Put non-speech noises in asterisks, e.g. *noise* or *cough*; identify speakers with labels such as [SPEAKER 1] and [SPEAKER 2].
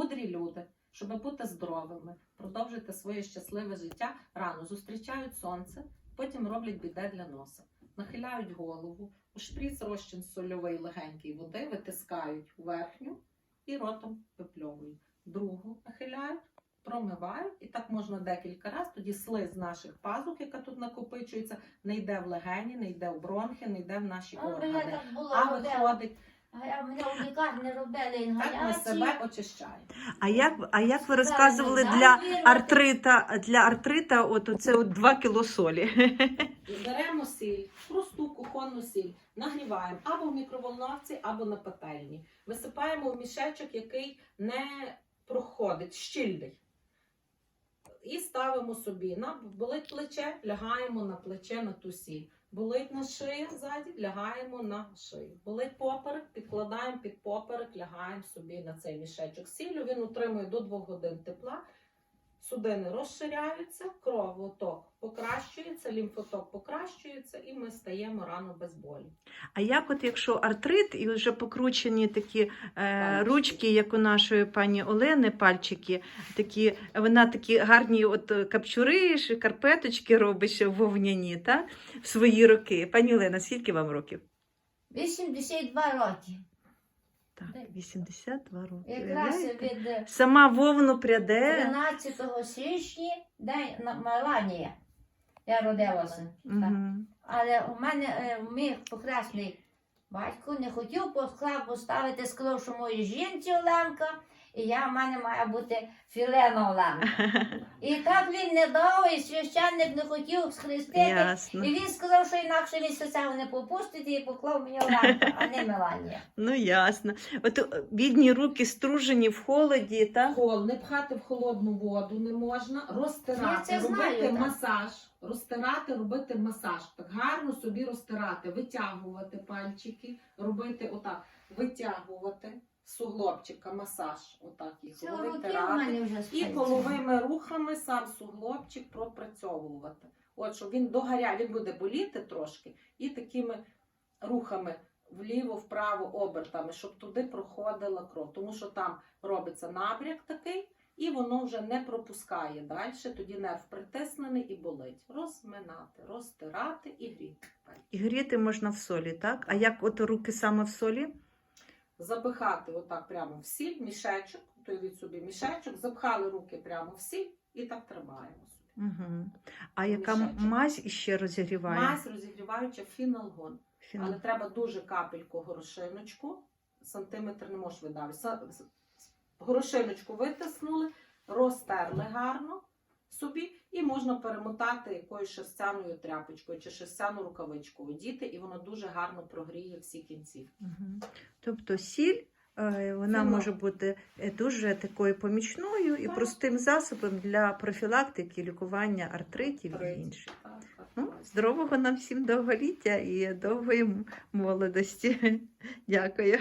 [SPEAKER 1] мудрі люди, щоб бути здоровими, продовжити своє щасливе життя, рано зустрічають сонце, потім роблять біде для носа, нахиляють голову, у шприц розчин сольовий легенький води, витискають у верхню і ротом випльовують. Другу нахиляють, промивають, і так можна декілька разів. Тоді слиз наших пазух, яка тут накопичується, не йде в легені, не йде в бронхи, не йде в наші
[SPEAKER 2] А,
[SPEAKER 1] органи. А виходить,
[SPEAKER 2] А я мене у лікарні робили
[SPEAKER 1] так ми
[SPEAKER 2] інгаляції.
[SPEAKER 1] себе очищаємо.
[SPEAKER 3] А як, а як ви розказували для артрита, для артрита от оце от 2 кіло солі? *laughs*
[SPEAKER 1] Беремо сіль, просту кухонну сіль, нагріваємо або в мікроволновці, або на пательні. Висипаємо в мішечок, який не проходить, щільний. І ставимо собі на болить плече, лягаємо на плече на ту сіль. Болить на шиї ззаді, лягаємо на шию. Болить поперек, підкладаємо під поперек, лягаємо собі на цей мішечок сіллю. Він утримує до 2 годин тепла. Судини розширяються, кровоток покращується, лімфоток покращується, і ми стаємо рано без болі.
[SPEAKER 3] А як от якщо артрит і вже покручені такі е, ручки, як у нашої пані Олени, пальчики, такі, вона такі гарні от е, капчури, карпеточки робить ще вовняні, та? в свої роки. Пані Олена, скільки вам років?
[SPEAKER 2] 82 роки.
[SPEAKER 3] Так,
[SPEAKER 2] Так.
[SPEAKER 3] 82 роки.
[SPEAKER 2] Якраз від е,
[SPEAKER 3] Сама вовну пряде.
[SPEAKER 2] 13 січня день на Меланія. Я родилася. Так.
[SPEAKER 3] Мгм.
[SPEAKER 2] Але у мене е, мій похресний батько не хотів по склад поставити, сказав, що моїй жінці Оленка, і я в мене має бути філена Оленка. *laughs* І так він не дав, і священник не хотів схрестити.
[SPEAKER 3] Ясно.
[SPEAKER 2] І він сказав, що інакше він цього не попустить і поклав мені Оленка, а не Меланія. *laughs*
[SPEAKER 3] Ну ясно. От е, бідні руки стружені в холоді, та?
[SPEAKER 1] Хол, не пхати в холодну воду не можна,
[SPEAKER 2] Я
[SPEAKER 1] розтирати,
[SPEAKER 2] це
[SPEAKER 1] робити
[SPEAKER 2] знаю, так.
[SPEAKER 1] масаж, розтирати, робити масаж. Так гарно собі розтирати, витягувати пальчики, робити отак, витягувати суглобчика, масаж, отак їх
[SPEAKER 2] руки мене вже
[SPEAKER 1] І
[SPEAKER 2] спиться.
[SPEAKER 1] коловими рухами сам суглобчик пропрацьовувати. От щоб він догоря, він буде боліти трошки, і такими рухами вліво, вправо, обертами, щоб туди проходила кров. Тому що там робиться набряк такий, і воно вже не пропускає далі. Тоді нерв притиснений і болить. Розминати, розтирати і гріти.
[SPEAKER 3] І гріти можна в солі, так? А як от руки саме в солі?
[SPEAKER 1] Запихати отак прямо в сіль, мішечок, то від собі мішечок, запхали руки прямо в сіль і так тримаємо собі.
[SPEAKER 3] Угу. А яка
[SPEAKER 1] Мішечок.
[SPEAKER 3] мазь іще розігріває?
[SPEAKER 1] Мазь розігріваюча фіналгон.
[SPEAKER 3] Фінал.
[SPEAKER 1] Але треба дуже капельку горошиночку. Сантиметр не можеш видавити. Горошиночку витиснули, розтерли гарно собі, і можна перемотати якоюсь шерстяною тряпочкою чи шерстяну рукавичку одіти, і воно дуже гарно прогріє всі кінцівки.
[SPEAKER 3] Угу. Тобто сіль, е, вона
[SPEAKER 1] Фінал.
[SPEAKER 3] може бути е, дуже такою помічною і
[SPEAKER 1] Так.
[SPEAKER 3] простим засобом для профілактики, лікування артритів і інших. Ну, здорового нам всім довголіття і довгої молодості. *laughs* Дякую.